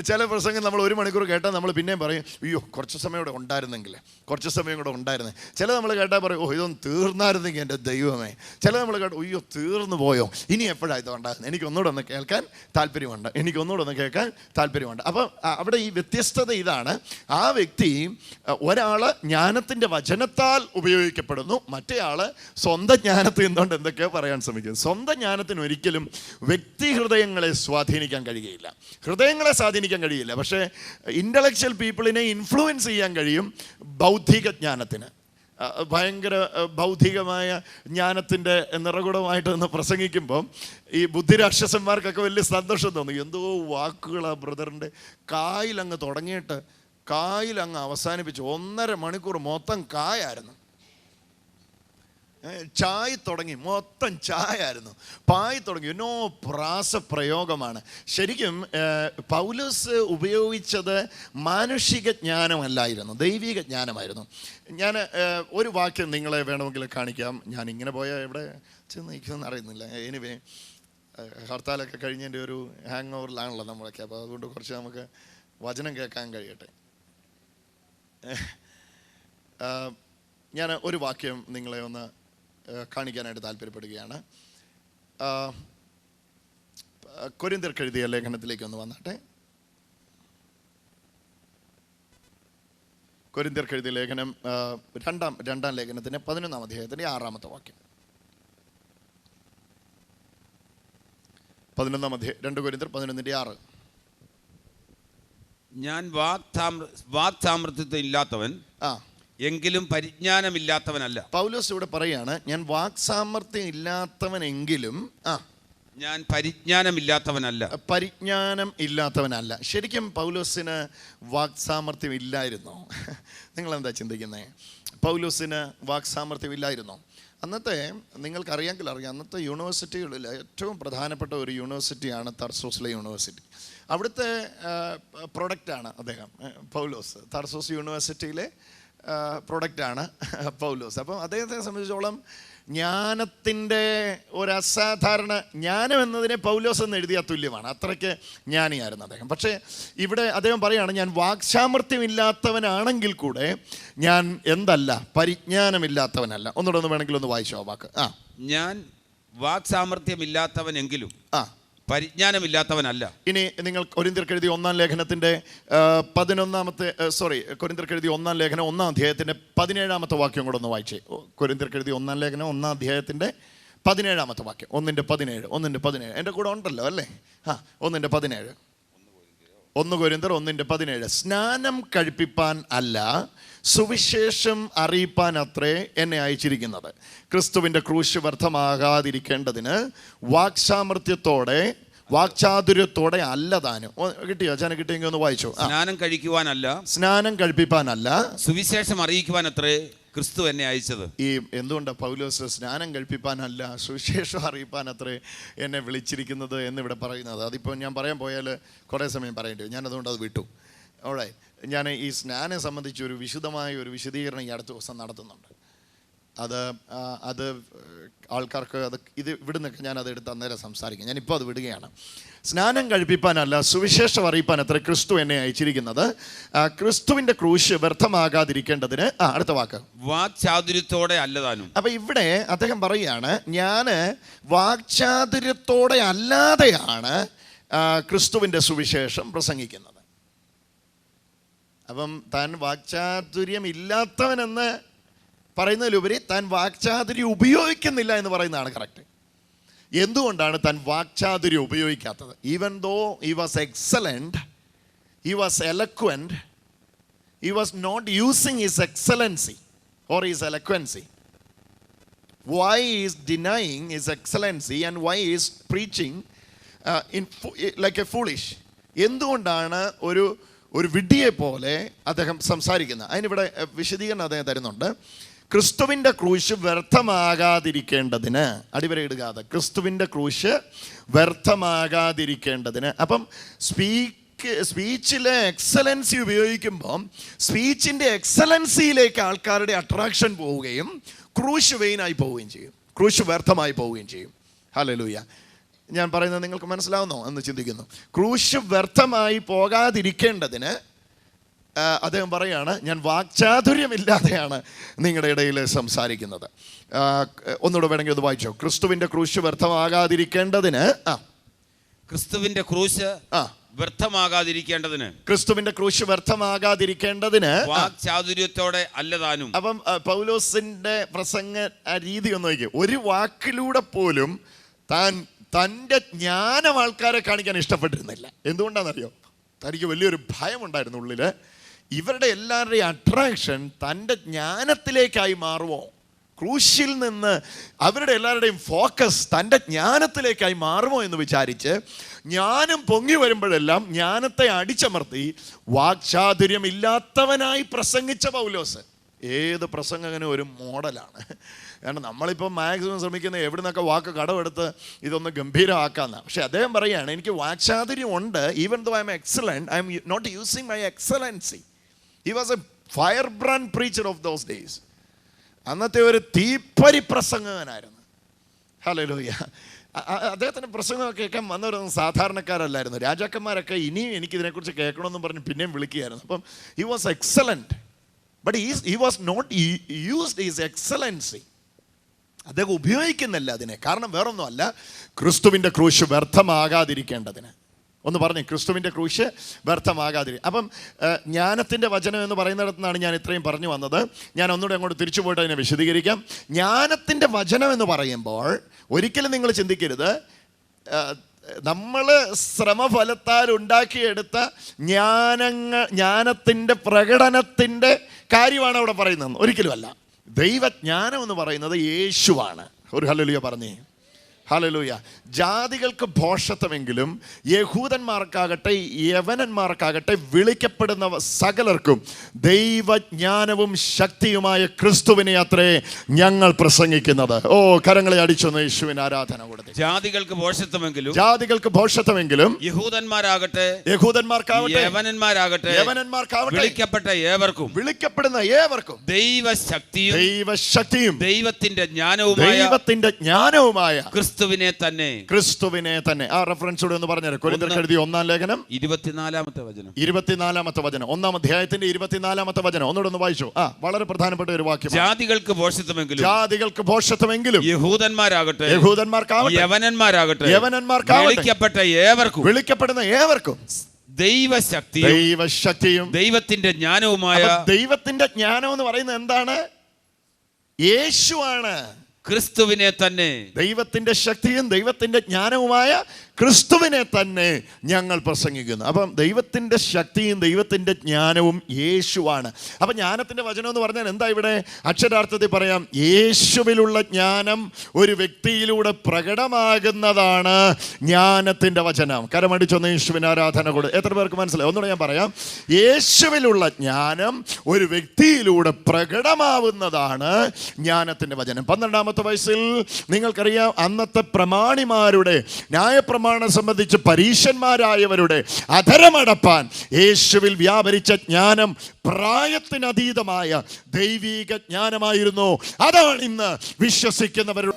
ചില പ്രസംഗം നമ്മൾ ഒരു മണിക്കൂർ കേട്ടാൽ നമ്മൾ പിന്നെയും പറയും അയ്യോ കുറച്ച് സമയം കൂടെ ഉണ്ടായിരുന്നെങ്കിൽ കുറച്ച് സമയം കൂടെ ഉണ്ടായിരുന്നു. ചില നമ്മൾ കേട്ടാൽ പറയും ഓ ഇതൊന്നും തീർന്നായിരുന്നെങ്കിൽ എന്റെ ദൈവമേ. ചില നമ്മൾ കേട്ടോ അയ്യോ തീർന്നു പോയോ? ഇനി എപ്പോഴാണ് ഇത് ഉണ്ടാകുന്നത്? എനിക്ക് ഒന്നുകൂടെ ഒന്ന് കേൾക്കാൻ താല്പര്യമുണ്ട്. എനിക്ക് ഒന്നുകൂടെ ഒന്ന് കേൾക്കാൻ താല്പര്യമുണ്ട്. അപ്പം അവിടെ ഈ വ്യത്യസ്തത ഇതാണ്. ആ വ്യക്തി ഒരാൾ ജ്ഞാനത്തിന്റെ വചനത്താൽ ഉപയോഗിക്കപ്പെടുന്നു മറ്റേയാൾ സ്വന്തം ജ്ഞാനത്തിൽ നിന്നുകൊണ്ട് എന്തൊക്കെയോ പറയാൻ ശ്രമിക്കുന്നു. സ്വന്തം ജ്ഞാനത്തിന് ഒരിക്കലും വ്യക്തി ഹൃദയങ്ങളെ സ്വാധീനിക്കാൻ കഴിയുകയില്ല. ഹൃദയങ്ങളെ സ്വാധീനിക്കാൻ കഴിയില്ല പക്ഷേ ഇന്റലക്ച്വൽ പീപ്പിളിനെ ഇൻഫ്ലുവൻസ് ചെയ്യാൻ കഴിയും ബൗദ്ധിക ജ്ഞാനത്തിന്. ഭയങ്കര ബൗദ്ധികമായ ജ്ഞാനത്തിന്റെ നിറകുടമായിട്ട് നിന്ന് പ്രസംഗിക്കുമ്പം ഈ ബുദ്ധിരാക്ഷസന്മാർക്കൊക്കെ വലിയ സന്തോഷം തോന്നും. എന്തോ വാക്കുകളാ ബ്രദറിന്റെ കായിലങ്ങ് തുടങ്ങിയിട്ട് കായിലങ്ങ് അവസാനിപ്പിച്ചു. ഒന്നര മണിക്കൂർ മൊത്തം കായായിരുന്നു. ചായ തുടങ്ങി. മൊത്തം ചായ ആയിരുന്നു പായ് തുടങ്ങി. എന്നോ പ്രാസപ്രയോഗമാണ്. ശരിക്കും പൗലോസ് ഉപയോഗിച്ചത് മാനുഷിക ജ്ഞാനമല്ലായിരുന്നു. ദൈവിക ജ്ഞാനമായിരുന്നു. ഞാൻ ഒരു വാക്യം നിങ്ങളെ വേണമെങ്കിൽ കാണിക്കാം. ഞാൻ ഇങ്ങനെ പോയാൽ എവിടെ ചെന്ന് നിൽക്കുമെന്ന് അറിയുന്നില്ല. എനിവേ ഹർത്താലൊക്കെ കഴിഞ്ഞതിന്റെ ഒരു ഹാങ് ഓവറിലാണല്ലോ നമ്മളൊക്കെ. അപ്പോൾ അതുകൊണ്ട് കുറച്ച് നമുക്ക് വചനം കേൾക്കാൻ കഴിയട്ടെ. ഞാൻ ഒരു വാക്യം നിങ്ങളെ ഒന്ന് കാണിക്കാനായിട്ട് താല്പര്യപ്പെടുകയാണ്. കൊരിന്തിർക്കെഴുതിയ ലേഖനത്തിലേക്ക് ഒന്ന് വന്നാട്ടെ. കൊരിന്തിർക്കെഴുതിയ ലേഖനം രണ്ടാം രണ്ടാം ലേഖനത്തിന്റെ പതിനൊന്നാം അധ്യായത്തിന്റെ ആറാമത്തെ വാക്യം. പതിനൊന്നാം അധ്യായം രണ്ട് കൊരിന്തർ പതിനൊന്നിന്റെ ആറ്. ഞാൻ വാക്താമൃ വാക്സാമർത്ഥ്യത്വം ഇല്ലാത്തവൻ ആ എങ്കിലും പരിജ്ഞാനമില്ലാത്തവനല്ല. പൗലോസ് ഇവിടെ പറയാണ് ഞാൻ വാക്സാമർത്ഥ്യം ഇല്ലാത്തവനെങ്കിലും ആ. ഞാൻ പരിജ്ഞാനമില്ലാത്തവനല്ല. പരിജ്ഞാനം ഇല്ലാത്തവനല്ല. ശരിക്കും പൗലോസിന് വാക്സാമർത്ഥ്യം ഇല്ലായിരുന്നോ. നിങ്ങൾ എന്താ ചിന്തിക്കുന്നത് പൗലോസിന് വാക്സാമർത്ഥ്യം ഇല്ലായിരുന്നോ. അന്നത്തെ നിങ്ങൾക്കറിയാമെങ്കിൽ അറിയാം അന്നത്തെ യൂണിവേഴ്സിറ്റികളിൽ ഏറ്റവും പ്രധാനപ്പെട്ട ഒരു യൂണിവേഴ്സിറ്റിയാണ് തർസോസിലെ യൂണിവേഴ്സിറ്റി. അവിടുത്തെ പ്രൊഡക്റ്റാണ് അദ്ദേഹം പൗലോസ്. തർസോസ് യൂണിവേഴ്സിറ്റിയിലെ പ്രൊഡക്റ്റാണ് പൗലോസ്. അപ്പം അദ്ദേഹത്തെ സംബന്ധിച്ചോളം ജ്ഞാനത്തിന്റെ ഒരു അസാധാരണ ജ്ഞാനം എന്നതിനെ പൗലോസ് എന്ന് എഴുതിയ തുല്യമാണ്. അത്രയ്ക്ക് ജ്ഞാനിയായിരുന്നു അദ്ദേഹം. പക്ഷേ ഇവിടെ അദ്ദേഹം പറയുകയാണ് ഞാൻ വാക്സാമർത്ഥ്യമില്ലാത്തവനാണെങ്കിൽ കൂടെ ഞാൻ എന്തല്ല പരിജ്ഞാനമില്ലാത്തവനല്ല. ഒന്നുകൂടെ ഒന്ന് വേണമെങ്കിൽ ഒന്ന് വായിച്ചോ വാക്ക്. ആ. ഞാൻ വാക്സാമർത്ഥ്യമില്ലാത്തവനെങ്കിലും ആ. പരിജ്ഞാനമില്ലാത്തവനല്ല. ഇനി നിങ്ങൾ കൊരിന്തിർക്കെഴുതി ഒന്നാം ലേഖനത്തിന്റെ പതിനൊന്നാമത്തെ സോറി കൊരിന്തിർക്കെഴുതി ഒന്നാം ലേഖനം ഒന്നാം അധ്യായത്തിന്റെ പതിനേഴാമത്തെ വാക്യം കൂടെ ഒന്ന് വായിച്ചേ. കൊരിന്തിർക്കെഴുതി ഒന്നാം ലേഖനം ഒന്നാം അധ്യായത്തിന്റെ പതിനേഴാമത്തെ വാക്യം. ഒന്നിന്റെ പതിനേഴ് ഒന്നിന്റെ പതിനേഴ്. എന്റെ കൂടെ ഉണ്ടല്ലോ അല്ലേ? ആ ഒന്നിന്റെ പതിനേഴ്. ഒന്ന് കൊരിന്തർ ഒന്നിന്റെ പതിനേഴ്. സ്നാനം കഴിപ്പിപ്പാൻ അല്ല സുവിശേഷം അറിയിപ്പാൻ അത്രേ എന്നെ അയച്ചിരിക്കുന്നത്. ക്രിസ്തുവിന്റെ ക്രൂശ് വ്യർത്ഥമാകാതിരിക്കേണ്ടതിന് വാക്സാമർത്ഥ്യത്തോടെ വാക്ചാതുര്യത്തോടെ അല്ല താനും. കിട്ടിയോ? അച്ഛനെ കിട്ടിയെങ്കിൽ ഒന്ന് വായിച്ചു. സ്നാനം കഴിക്കുവാനല്ല സ്നാനം കഴിപ്പിപ്പാനല്ല സുവിശേഷം അറിയിക്കുവാൻ അത്രേ ക്രിസ്തു എന്നെ അയച്ചത്. ഈ എന്തുകൊണ്ടാണ് പൗലോസ് സ്നാനം കഴിപ്പിക്കാനല്ല സുവിശേഷം അറിയിപ്പാൻ അത്രേ എന്നെ വിളിച്ചിരിക്കുന്നത് എന്നിവിടെ പറയുന്നത്? അതിപ്പോൾ ഞാൻ പറയാൻ പോയാൽ കുറേ സമയം പറയേണ്ടി ഞാൻ അതുകൊണ്ട് അത് വിട്ടു. ഓളെ ഞാൻ ഈ സ്നാനം സംബന്ധിച്ച് ഒരു വിശുദ്ധമായ ഒരു വിശദീകരണം ഈ അടുത്ത ദിവസം നടത്തുന്നുണ്ട്. അത് അത് ആൾക്കാർക്ക് അത് ഇത് ഇവിടുന്നൊക്കെ ഞാനത് എടുത്ത് അന്നേരം സംസാരിക്കും. ഞാനിപ്പോൾ അത് വിടുകയാണ്. സ്നാനം കഴിപ്പിക്കാനല്ല സുവിശേഷം അറിയിപ്പാൻ അത്ര ക്രിസ്തു എന്നെ അയച്ചിരിക്കുന്നത്. ക്രിസ്തുവിന്റെ ക്രൂശ് വ്യർത്ഥമാകാതിരിക്കേണ്ടതിന് ആ അടുത്ത വാക്ക്. വാക്ചാതുര്യത്തോടെ അല്ലതാനും. അപ്പൊ ഇവിടെ അദ്ദേഹം പറയുകയാണ് ഞാൻ വാക്ചാതുര്യത്തോടെ അല്ലാതെയാണ് ക്രിസ്തുവിന്റെ ക്രിസ്തുവിന്റെ സുവിശേഷം പ്രസംഗിക്കുന്നത്. അപ്പം താൻ വാക്ചാതുര്യം ഇല്ലാത്തവനെന്ന് പറയുന്നതിലുപരി താൻ വാക്ചാതുര്യം ഉപയോഗിക്കുന്നില്ല എന്ന് പറയുന്നതാണ് കറക്റ്റ്. എന്തുകൊണ്ടാണ് താൻ വാക്ചാതുര്യം ഉപയോഗിക്കാത്തത്? Even though he was excellent he was eloquent he was not using his excellency or his eloquency why is denying his excellency and why is preaching in like a foolish എന്തുകൊണ്ടാണ് ഒരു ഒരു വിഡിയെ പോലെ അദ്ദേഹം സംസാരിക്കുന്നത്? അതിനിവിടെ വിശദീകരണം അദ്ദേഹം തരുന്നുണ്ട്. ക്രിസ്തുവിന്റെ ക്രൂശ് വ്യർത്ഥമാകാതിരിക്കേണ്ടതിന് അടിവരയിടുക അത് ക്രിസ്തുവിന്റെ ക്രൂശ് വ്യർത്ഥമാകാതിരിക്കേണ്ടതിന്. അപ്പം സ്പീക്ക് സ്പീച്ചിലെ എക്സലൻസി ഉപയോഗിക്കുമ്പം സ്പീച്ചിന്റെ എക്സലൻസിയിലേക്ക് ആൾക്കാരുടെ അട്രാക്ഷൻ പോവുകയും ക്രൂശ് വെയിനായി പോവുകയും ചെയ്യും. ക്രൂശ് വ്യർത്ഥമായി പോവുകയും ചെയ്യും. ഹലലൂയ ഞാൻ പറയുന്നത് നിങ്ങൾക്ക് മനസ്സിലാവുന്നോ എന്ന് ചിന്തിക്കുന്നു. ക്രൂശ് വ്യർത്ഥമായി പോകാതിരിക്കേണ്ടതിന് അദ്ദേഹം പറയാണ് ഞാൻ വാക്ചാതുര്യമില്ലാതെയാണ് നിങ്ങളുടെ ഇടയിൽ സംസാരിക്കുന്നത്. ഒന്നുകൂടെ വേണമെങ്കിൽ അത് വായിച്ചോ. ക്രിസ്തുവിന്റെ ക്രൂശ് വ്യർത്ഥമാകാതിരിക്കേണ്ടതിന് ആ. ക്രിസ്തുവിന്റെ ക്രൂശ് ആ. വ്യർത്ഥമാകാതിരിക്കേണ്ടതിന്. ക്രിസ്തുവിന്റെ ക്രൂശ് വ്യർത്ഥമാകാതിരിക്കേണ്ടതിന് വാക്ചാതുര്യത്തോടെ അല്ലതാനും. അപ്പം പൗലോസിന്റെ പ്രസംഗ രീതി ഒന്ന് നോക്കി ഒരു വാക്കിലൂടെ പോലും താൻ തന്റെ ജ്ഞാനം ആൾക്കാരെ കാണിക്കാൻ ഇഷ്ടപ്പെട്ടിരുന്നില്ല. എന്തുകൊണ്ടാണെന്നറിയോ? തനിക്ക് വലിയൊരു ഭയമുണ്ടായിരുന്നു ഉള്ളിൽ. ഇവരുടെ എല്ലാവരുടെയും അട്രാക്ഷൻ തന്റെ ജ്ഞാനത്തിലേക്കായി മാറുമോ ക്രൂശിൽ നിന്ന് അവരുടെ എല്ലാവരുടെയും ഫോക്കസ് തന്റെ ജ്ഞാനത്തിലേക്കായി മാറുമോ എന്ന് വിചാരിച്ച് ജ്ഞാനം പൊങ്ങി വരുമ്പോഴെല്ലാം ജ്ഞാനത്തെ അടിച്ചമർത്തി വാക്ചാതുര്യം ഇല്ലാത്തവനായി പ്രസംഗിച്ച പൗലോസ്. ഏത് പ്രസംഗകനും ഒരു മോഡലാണ്. കാരണം നമ്മളിപ്പോൾ മാക്സിമം ശ്രമിക്കുന്ന എവിടെ നിന്നൊക്കെ വാക്ക് കടമെടുത്ത് ഇതൊന്ന് ഗംഭീരമാക്കാമെന്നാണ് പക്ഷേ അദ്ദേഹം പറയുകയാണ് എനിക്ക് വാക്ചാതുര്യം ഉണ്ട് even though I am excellent I am not using my excellency he was a fire brand preacher of those days അന്നത്തെ ഒരു തീപ്പരി പ്രസംഗകനായിരുന്നു. ഹലോ ഹലോയ അദ്ദേഹത്തിന്റെ പ്രസംഗമൊക്കെ കേൾക്കാൻ വന്നവരൊന്നും സാധാരണക്കാരല്ലായിരുന്നു. രാജാക്കന്മാരൊക്കെ ഇനിയും എനിക്കിതിനെക്കുറിച്ച് കേൾക്കണമെന്നും പറഞ്ഞ് പിന്നെയും വിളിക്കുകയായിരുന്നു. അപ്പം he was excellent but is he was not used his excellency അദ്ദേഹം ഉപയോഗിക്കുന്നില്ല അതിനെ. കാരണം വേറൊന്നുമല്ല ക്രിസ്തുവിന്റെ ക്രൂശ് വ്യർത്ഥമാകാതിരിക്കേണ്ടതിന്. ഒന്ന് പറഞ്ഞു ക്രിസ്തുവിന്റെ ക്രൂശ് വ്യർത്ഥമാകാതിരി. അപ്പം ജ്ഞാനത്തിന്റെ വചനം എന്ന് പറയുന്നിടത്തു നിന്നാണ് ഞാൻ ഇത്രയും പറഞ്ഞു വന്നത്. ഞാൻ ഒന്നുകൂടെ അങ്ങോട്ട് തിരിച്ചു പോയിട്ട് അതിനെ വിശദീകരിക്കാം. ജ്ഞാനത്തിന്റെ വചനം എന്ന് പറയുമ്പോൾ ഒരിക്കലും നിങ്ങൾ ചിന്തിക്കരുത്. നമ്മൾ ശ്രമഫലത്താൽ ഉണ്ടാക്കിയെടുത്ത ജ്ഞാനങ്ങൾ ജ്ഞാനത്തിന്റെ പ്രകടനത്തിന്റെ കാര്യമാണ് അവിടെ പറയുന്നത്. ഒരിക്കലുമല്ല. ദൈവജ്ഞാനം എന്ന് പറയുന്നത് യേശുവാണ്. ഒരു ഹലലുയ പറഞ്ഞേ. ഹലലൂയ ജാതികൾക്ക് ഭോഷത്വമെങ്കിലും യഹൂദന്മാർക്കാകട്ടെ യവനന്മാർക്കാകട്ടെ വിളിക്കപ്പെടുന്ന സകലർക്കും ദൈവജ്ഞാനവും ശക്തിയുമായ ക്രിസ്തുവിനെ അത്രേ ഞങ്ങൾ പ്രസംഗിക്കുന്നത്. ഓ കരങ്ങളെ അടിച്ചൊന്ന് യേശുവിന് ആരാധന കൊടുത്തു ജാതികൾക്ക് ഭോഷത്വമെങ്കിലും ജാതികൾക്ക് ഭോഷത്വമെങ്കിലും യഹൂദന്മാരാകട്ടെ യഹൂദന്മാർക്കാവട്ടെ യവനന്മാരാകട്ടെ യവനന്മാർക്കാവട്ടെ വിളിക്കപ്പെട്ട ഏവർക്കും വിളിക്കപ്പെടുന്ന ഏവർക്കും ദൈവശക്തിയും ദൈവശക്തിയും ദൈവത്തിന്റെ ജ്ഞാനവുമായ ദൈവത്തിന്റെ ജ്ഞാനവുമായ ക്രിസ്തുവിനെ തന്നെ. ക്രിസ്തുവിനെ തന്നെ. ആ റെഫറൻസോട് ഒന്ന് പറഞ്ഞു കൊരിന്തർക്ക് എഴുതിയ ഒന്നാം ലേഖനം. ഇരുപത്തിനാലാമത്തെ വചനം. ഇരുപത്തിനാലാമത്തെ വചനം. ഒന്നാം അധ്യായത്തിന്റെ ഇരുപത്തിനാലാമത്തെ വചനം. ഒന്നുകൂടെ ഒന്ന് വായിച്ചു. ആ വളരെ പ്രധാനപ്പെട്ട ഒരു വാക്യം. ജാതികൾക്ക് പോഷത്വമെങ്കിലും ജാതികൾക്ക് ഭോഷത്വമെങ്കിലും യഹൂദന്മാരാകട്ടെ യഹൂദന്മാർക്കാവട്ടെ യവനന്മാരാകട്ടെ യവനന്മാർക്കാവട്ടെ വിളിക്കപ്പെട്ട ഏവർക്കും വിളിക്കപ്പെടുന്ന ഏവർക്കും ദൈവശക്തി ദൈവശക്തിയും ദൈവത്തിന്റെ ജ്ഞാനവുമായ ദൈവത്തിന്റെ ജ്ഞാനം എന്ന് പറയുന്നത് എന്താണ്? യേശുവാണ്. ക്രിസ്തുവിനെ തന്നെ. ദൈവത്തിന്റെ ശക്തിയും ദൈവത്തിന്റെ ജ്ഞാനവുമായ ക്രിസ്തുവിനെ തന്നെ ഞങ്ങൾ പ്രസംഗിക്കുന്നു. അപ്പം ദൈവത്തിന്റെ ശക്തിയും ദൈവത്തിന്റെ ജ്ഞാനവും യേശുവാണ്. അപ്പം ജ്ഞാനത്തിന്റെ വചനം എന്ന് പറഞ്ഞാൽ എന്താ ഇവിടെ? അക്ഷരാർത്ഥത്തിൽ പറയാം യേശുവിലുള്ള ജ്ഞാനം ഒരു വ്യക്തിയിലൂടെ പ്രകടമാകുന്നതാണ് ജ്ഞാനത്തിന്റെ വചനം. കരമടിച്ചൊന്ന് യേശുവിന് ആരാധന കൊടു. എത്ര പേർക്ക് മനസ്സിലായി? ഒന്നുകൂടെ ഞാൻ പറയാം യേശുവിലുള്ള ജ്ഞാനം ഒരു വ്യക്തിയിലൂടെ പ്രകടമാവുന്നതാണ് ജ്ഞാനത്തിന്റെ വചനം. പന്ത്രണ്ടാമത്തെ വയസ്സിൽ നിങ്ങൾക്കറിയാം അന്നത്തെ പ്രമാണിമാരുടെ ന്യായപ്രമാണം സംബന്ധിച്ച് പരീശന്മാരായവരുടെ അധരമടപ്പാൻ യേശുവിൽ വ്യാപരിച്ച ജ്ഞാനം പ്രായത്തിനതീതമായ ദൈവീക ജ്ഞാനമായിരുന്നു. അതാണ് ഇന്ന് വിശ്വസിക്കുന്നവരുടെ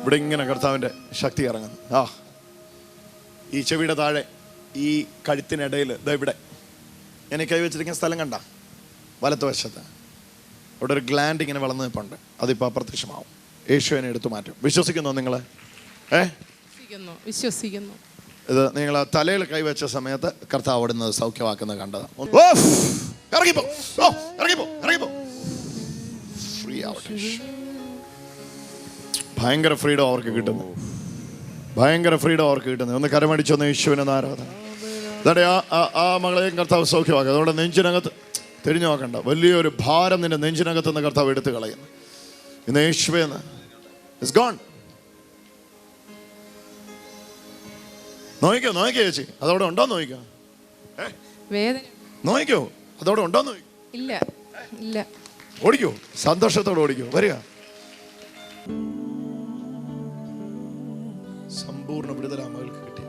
ഇവിടെ ഇങ്ങനെ കർത്താവിന്റെ ശക്തി ഇറങ്ങുന്നു. ആ ഈ ചെവിയുടെ താഴെ ഈ കഴുത്തിനിടയിൽ ഇവിടെ. ഞാൻ കൈവച്ചിരിക്കുന്ന സ്ഥലം കണ്ട? വലത്തുവശത്ത് അവിടെ ഒരു ഗ്ലാൻഡ് ഇങ്ങനെ വളർന്നു നിൽപ്പുണ്ട് അതിപ്പോൾ അപ്രത്യക്ഷമാവും. യേശുവിനെ എടുത്തു മാറ്റും. വിശ്വസിക്കുന്നോ നിങ്ങൾ ഏ? വിശ്വസിക്കുന്നു വിശ്വസിക്കുന്നു. ഇത് നിങ്ങൾ തലയിൽ കൈവച്ച സമയത്ത് കർത്താവ് അവിടുന്ന് സൗഖ്യമാക്കുന്നത് കണ്ടത്. ഭയങ്കര ഫ്രീഡം അവർക്ക് കിട്ടുന്നു. ഭയങ്കര ഫ്രീഡം അവർക്ക് കിട്ടുന്നു. ഒന്ന് കരമടിച്ചൊന്ന് യേശുവിനെ ആരാധന. എന്നിട്ട് ആ- ആ മകളെയും കർത്താവ് സൗഖ്യമാക്കുക അതുകൊണ്ട് നെഞ്ചിനകത്ത് തിരിഞ്ഞു നോക്കണ്ട. വലിയൊരു ഭാരം നിന്റെ നെഞ്ചിനകത്ത് നിന്ന് കർത്താവ് എടുത്തു കളയുന്നു. ഇന്ന് യേശുവെന്ന് ഇറ്റ്സ് ഗോൺ നോക്കിക്കോ നോക്കിയോ ചേച്ചി. അതവിടെ ഉണ്ടോ നോക്കിക്കോ വേദന. നോക്കിക്കോ അതവിടെ ഉണ്ടോ ഇല്ല ഇല്ല. ഓടിക്കോ സന്തോഷത്തോടെ ഓടിക്കോ. വരിക. സമ്പൂർണ വിടുതൽ കിട്ടി.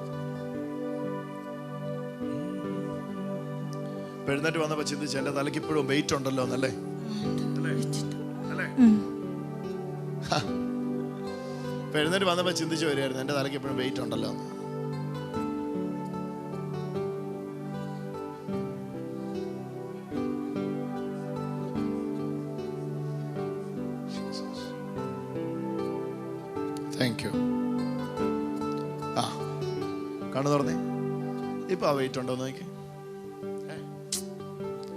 ഇപ്പൊ എഴുന്നേറ്റ് വന്നപ്പോ ചിന്തിച്ച എന്റെ തലയ്ക്ക് ഇപ്പോഴും വെയിറ്റ് ഉണ്ടല്ലോ എന്നല്ലേ? എഴുന്നേറ്റ് വന്നപ്പോ ചിന്തിച്ചു വരികയായിരുന്നു എന്റെ തലയ്ക്ക് ഇപ്പോഴും വെയിറ്റ് ഉണ്ടല്ലോ എന്ന്. ഉണ്ടോ നോക്കി?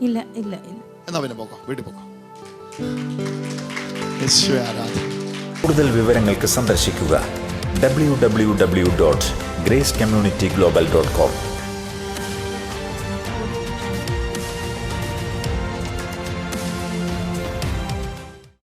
ഇല്ല ഇല്ല ഇല്ല. എന്നാ പിന്നെ പോക്കോ വീട്ടിൽ പോക്കോ. കൂടുതൽ വിവരങ്ങൾക്ക് സന്ദർശിക്കുക W W W dot grace community global dot com